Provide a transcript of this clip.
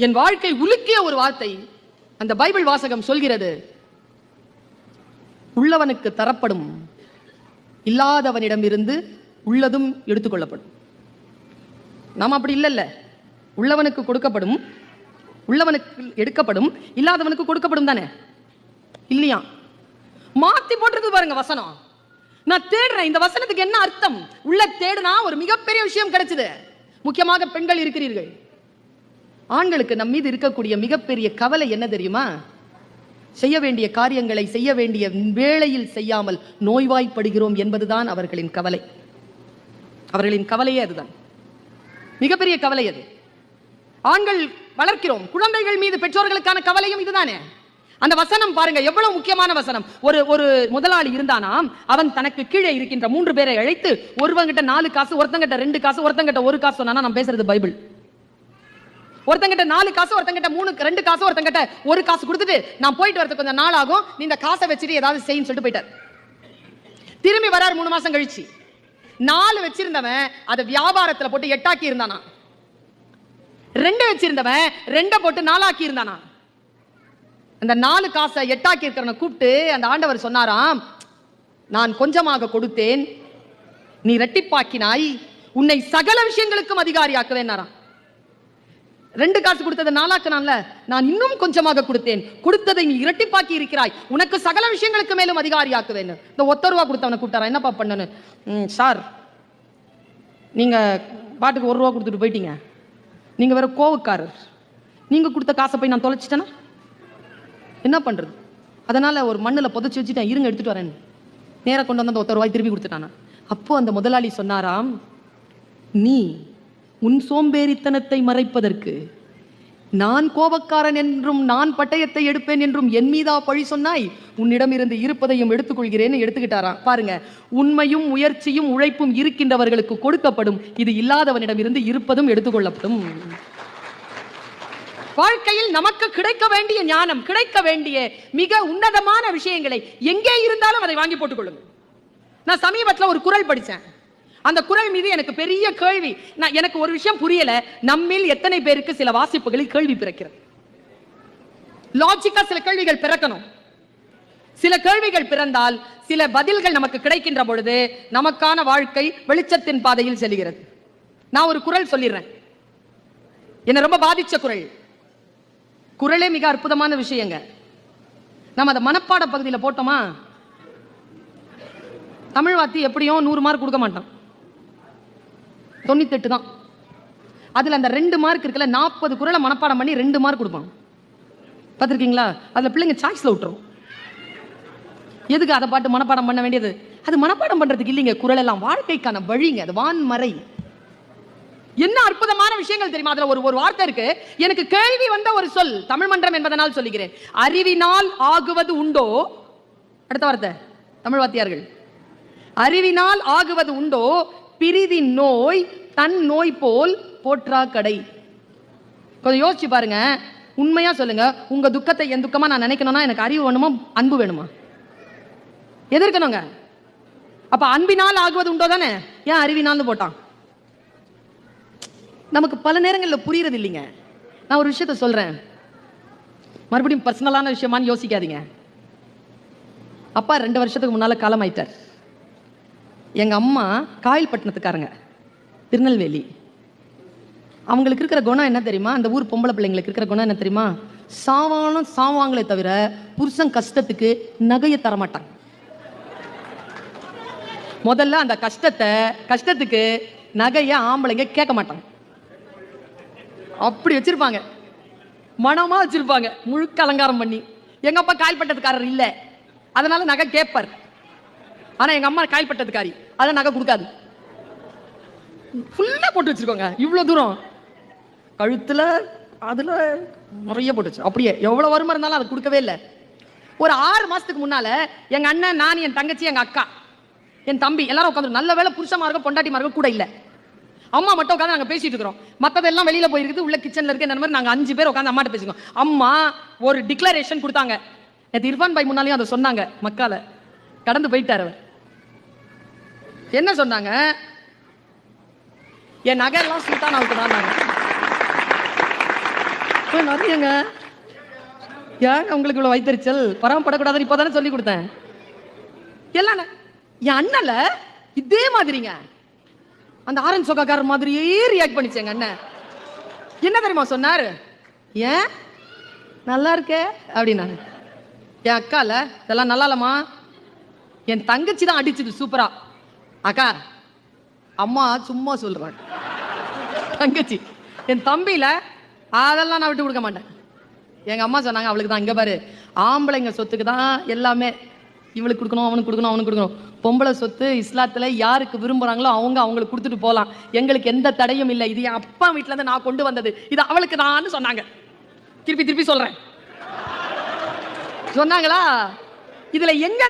என் வாழ்க்கை உலுக்கிய ஒரு வார்த்தை. அந்த பைபிள் வாசகம் சொல்கிறது உள்ளவனுக்கு தரப்படும் இல்லாதவனிடமிருந்து உள்ளதும் எடுத்துக்கொள்ளப்படும். நாம் அப்படி இல்லைல்ல. உள்ளவனுக்கு கொடுக்கப்படும் உள்ளவனுக்கு எடுக்கப்படும் இல்லாதவனுக்கு கொடுக்கப்படும் தானே? இல்லையா? மாத்தி போட்டிருக்கு பாருங்க வசனம். நான் தேடுறேன். இந்த வசனத்துக்கு என்ன அர்த்தம்? உள்ள தேடுனா ஒரு மிகப்பெரிய விஷயம் கிடைச்சது. முக்கியமாக பெண்கள் இருக்கிறீர்கள். ஆண்களுக்கு நம் மீது இருக்கக்கூடிய மிகப்பெரிய கவலை என்ன தெரியுமா? செய்ய வேண்டிய காரியங்களை செய்ய வேண்டிய வேளையில் செய்யாமல் நோய்வாய்ப்படுகிறோம் என்பதுதான் அவர்களின் கவலை. அவர்களின் கவலையே அதுதான். மிகப்பெரிய கவலை அது. ஆண்கள் வளர்க்கிறோம். குழந்தைகள் மீது பெற்றோர்களுக்கான கவலையும் இதுதானே. அந்த வசனம் பாருங்க எவ்வளவு முக்கியமான வசனம். ஒரு ஒரு முதலாளி இருந்தானாம் அவன் தனக்கு கீழே இருக்கின்ற மூன்று பேரை அழைத்து ஒருவங்கிட்ட நாலு காசு ஒருத்தங்கிட்ட ரெண்டு காசு ஒருத்தங்கிட்ட ஒரு காசு சொன்னா நான் பேசுறது பைபிள். ஒருத்தங்கிட்ட நாலு காசு ஒருத்தங்கிட்ட மூணு ரெண்டு காசு ஒருத்தங்கிட்ட ஒரு காசு கொடுத்துட்டு நான் போயிட்டு வரதுக்கு கொஞ்சம் நாள் ஆகும். நீ இந்த காசை வச்சுட்டு ஏதாவது செய்யுன்னு சொல்லிட்டு போயிட்டார். திரும்பி வரார் மூணு மாசம் கழிச்சு. நாலு வச்சிருந்தவன் அதை வியாபாரத்துல போட்டு எட்டாக்கி இருந்தானா? ரெண்டு வச்சிருந்தவன் ரெண்டை போட்டு நாலாக்கி இருந்தானா? அந்த நாலு காசை எட்டாக்கி இருக்கிறவனை கூப்பிட்டு அந்த ஆண்டவர் சொன்னாராம் நான் கொஞ்சமாக கொடுத்தேன். நீ ரெட்டிப்பாக்கினாய் உன்னை சகல விஷயங்களுக்கும் அதிகாரியாக்குவேன்னாராம் ரெண்டு காசு கொடுத்ததை நாளாக்குனான்ல? நான் இன்னும் கொஞ்சமாக கொடுத்தேன். கொடுத்ததை நீ இரட்டிப்பாக்கி இருக்கிறாய். உனக்கு சகல விஷயங்களுக்கு மேலும் அதிகாரியாக்குவேன் இந்த ஒத்த ரூபா கொடுத்தவனை கூப்பிட்டாரா? என்னப்பா பண்ணனு? சார் நீங்க பாட்டுக்கு ஒரு ரூபா கொடுத்துட்டு போயிட்டீங்க. நீங்க வேற கோவக்காரர். நீங்க கொடுத்த காசை போய் நான் தொலைச்சிட்டேனா? என்ன பண்றது? அதனால ஒரு மண்ணில் புதைச்சி வச்சுட்டேன் இருங்க எடுத்துட்டு வரேன் நேராக கொண்டு வந்து அந்த ஒத்த ரூபாய் திருப்பி கொடுத்துட்டானா. அப்போ அந்த முதலாளி சொன்னாராம் நீ உன் சோம்பேறித்தனத்தை மறைப்பதற்கு நான் கோபக்காரன் என்றும் நான் பட்டயத்தை எடுப்பேன் என்றும் என் மீதா பழி சொன்னாய். உன்னிடமிருந்து இருப்பதையும் எடுத்துக்கொள்கிறேன்னு எடுத்துக்கிட்டாராம். பாருங்க உண்மையும் முயற்சியும் உழைப்பும் இருக்கின்றவர்களுக்கு கொடுக்கப்படும். இது இல்லாதவனிடம் இருந்து இருப்பதும் எடுத்துக்கொள்ளப்படும். வாழ்க்கையில் நமக்கு கிடைக்க வேண்டிய ஞானம் கிடைக்க வேண்டிய மிக உன்னதமான விஷயங்களை எங்கே இருந்தாலும் அதை வாங்கி போட்டுக்கொள்ளுங்க நான் சமீபத்தில் ஒரு குரல் படித்தேன். அந்த குரல் மீது எனக்கு பெரிய கேள்வி. நான் எனக்கு ஒரு விஷயம் புரியல. நம்மில் எத்தனை பேருக்கு சில வாசிப்புகளில் கேள்வி பிறக்கிறது? லாஜிக்கா சில கேள்விகள் பிறக்கணும். சில கேள்விகள் பிறந்தால் சில பதில்கள் நமக்கு கிடைக்கின்ற பொழுது நமக்கான வாழ்க்கை வெளிச்சத்தின் பாதையில் செல்கிறது. நான் ஒரு குரல் சொல்லிடுறேன். என்ன ரொம்ப பாதிச்ச குரல். குரலே மிக அற்புதமான விஷயங்க. நம்ம அதை மனப்பாட பகுதியில் போட்டோமா? தமிழ் வாத்தி எப்படியும் நூறு மார்க் கொடுக்க மாட்டோம். தொண்ணூத்தெட்டு தான். அதில் அந்த ரெண்டு மார்க் இருக்குல்ல நாற்பது குரலை மனப்பாடம் பண்ணி ரெண்டு மார்க் கொடுப்பான் பார்த்துருக்கீங்களா? அதில் பிள்ளைங்க சாய்ஸில் விட்டுரும். எதுக்கு அதை பாட்டு மனப்பாடம் பண்ண வேண்டியது? அது மனப்பாடம் பண்ணுறதுக்கு இல்லைங்க. குரல் எல்லாம் வாழ்க்கைக்கான வழிங்க. அது வான்மறை. என்ன அற்புதமான விஷயங்கள் தெரியுமா? அதுல ஒரு ஒரு வார்த்தை இருக்கு. எனக்கு கேள்வி வந்த ஒரு சொல் தமிழ் மன்றம் என்பதனால் சொல்லுகிறேன். அறிவினால் ஆகுவது உண்டோ? அடுத்த வார்த்தை தமிழ் வாத்தியார்கள். அறிவினால் ஆகுவது உண்டோ? பிரிதி நோய் தன் நோய் போல் போற்றா கடை கொஞ்சம் யோசிச்சு பாருங்க. உண்மையா சொல்லுங்க. உங்க துக்கத்தை என் துக்கமா நான் நினைக்கணும்னா எனக்கு அறிவு வேணுமா அன்பு வேணுமா? எதிர்க்கணுங்க. அப்ப அன்பினால் ஆகுவது உண்டோ தானே? ஏன் அறிவினால்னு போட்டான்? நமக்கு பல நேரங்களில் புரியறது இல்லைங்க. நான் ஒரு விஷயத்த சொல்றேன். மறுபடியும் பர்சனலான விஷயமான்னு யோசிக்காதீங்க. அப்பா ரெண்டு வருஷத்துக்கு முன்னால காலமாயிட்டார். எங்கள் அம்மா காயல்பட்டினத்துக்காரங்க திருநெல்வேலி. அவங்களுக்கு இருக்கிற குணம் என்ன தெரியுமா? அந்த ஊர் பொம்பளை பிள்ளைங்களுக்கு இருக்கிற குணம் என்ன தெரியுமா? சாவானும் சாவாங்களே தவிர புருஷன் கஷ்டத்துக்கு நகையை தரமாட்டாங்க முதல்ல அந்த கஷ்டத்தை கஷ்டத்துக்கு நகையை ஆம்பளைங்க கேட்க மாட்டாங்க. அப்படி வச்சிருப்பாங்க. மனமா வச்சிருப்பாங்க. முழுக்க அலங்காரம் பண்ணி. எங்க அப்பா காய்பட்டதுக்காரர் இல்லை. அதனால நகை கேட்பார் ஆனா எங்க அம்மா காய்பட்டதுக்காரி அதை நகை கொடுக்காது. ஃபுல்லா போட்டு வச்சிருக்கோங்க. இவ்வளவு தூரம். கழுத்துல அதுல நிறைய போட்டுச்சு. அப்படியே எவ்வளவு வருமா இருந்தாலும் அதை கொடுக்கவே இல்லை. ஒரு ஆறு மாசத்துக்கு முன்னால எங்க அண்ணன் நான் என் தங்கச்சி எங்க அக்கா என் தம்பி எல்லாரும் உட்காந்து நல்ல வேலை புருஷமா இருக்க பொண்டாட்டி மார்க்க கூட இல்லை. அம்மா மட்டும் உட்காந்து நாங்கள் பேசிட்டு இருக்கிறோம். மற்றதெல்லாம் வெளியில போயிருக்குது. உள்ள கிச்சன்ல இருக்கு இந்த மாதிரி நாங்கள் அஞ்சு பேர் உட்காந்து அம்மாட்ட பேசிக்கோம் அம்மா ஒரு டிக்ளரேஷன் கொடுத்தாங்க. நேற்று இர்ஃபான் பாய் முன்னாலையும் அதை சொன்னாங்க. மக்கால. கடந்து போயிட்டார் அவர். என்ன சொன்னாங்க? என் நகையெல்லாம் சுல்தான் அவுக்கு தான் நிறையங்க ஏங்க உங்களுக்கு இவ்வளோ வைத்தறிச்சல்? பராமப்படக்கூடாதுன்னு இப்போ தானே சொல்லி கொடுத்தேன். எல்லாம் என் அண்ணல இதே மாதிரிங்க. அந்த ஆரஞ்ச் சொக்காக்காரர் மாதிரியே ரியாக்ட் பண்ணிச்சு எங்க அண்ணன். என்ன தெரியுமா சொன்னார்? ஏன்? நல்லா இருக்கே அப்படின்னாரு. என் அக்கால இதெல்லாம் நல்லா இல்லம்மா. என் தங்கச்சி தான் அடிச்சது சூப்பரா அக்கா அம்மா சும்மா சொல்றாங்க. தங்கச்சி என் தம்பியில அதெல்லாம் நான் விட்டு கொடுக்க மாட்டேன். எங்க அம்மா சொன்னாங்க அவளுக்கு தான் இங்க பாரு. ஆம்பளைங்க சொத்துக்கு தான் எல்லாமே இவளுக்கு கொடுக்கணும் அவனுக்கு கொடுக்கணும் அவனுக்கு கொடுக்கணும். பொம்பளை சொத்து இஸ்லாத்துல யாருக்கு விரும்புறாங்களோ அவங்க அவங்களுக்கு கொடுத்துட்டு போலாம். எங்களுக்கு எந்த தடையும் இல்லை. இது என் அப்பா வீட்டுல இருந்து நான் கொண்டு வந்தது. இது அவளுக்கு தான் சொன்னாங்க. திருப்பி திருப்பி சொல்றேன். சொன்னாங்களா? இதுல எங்க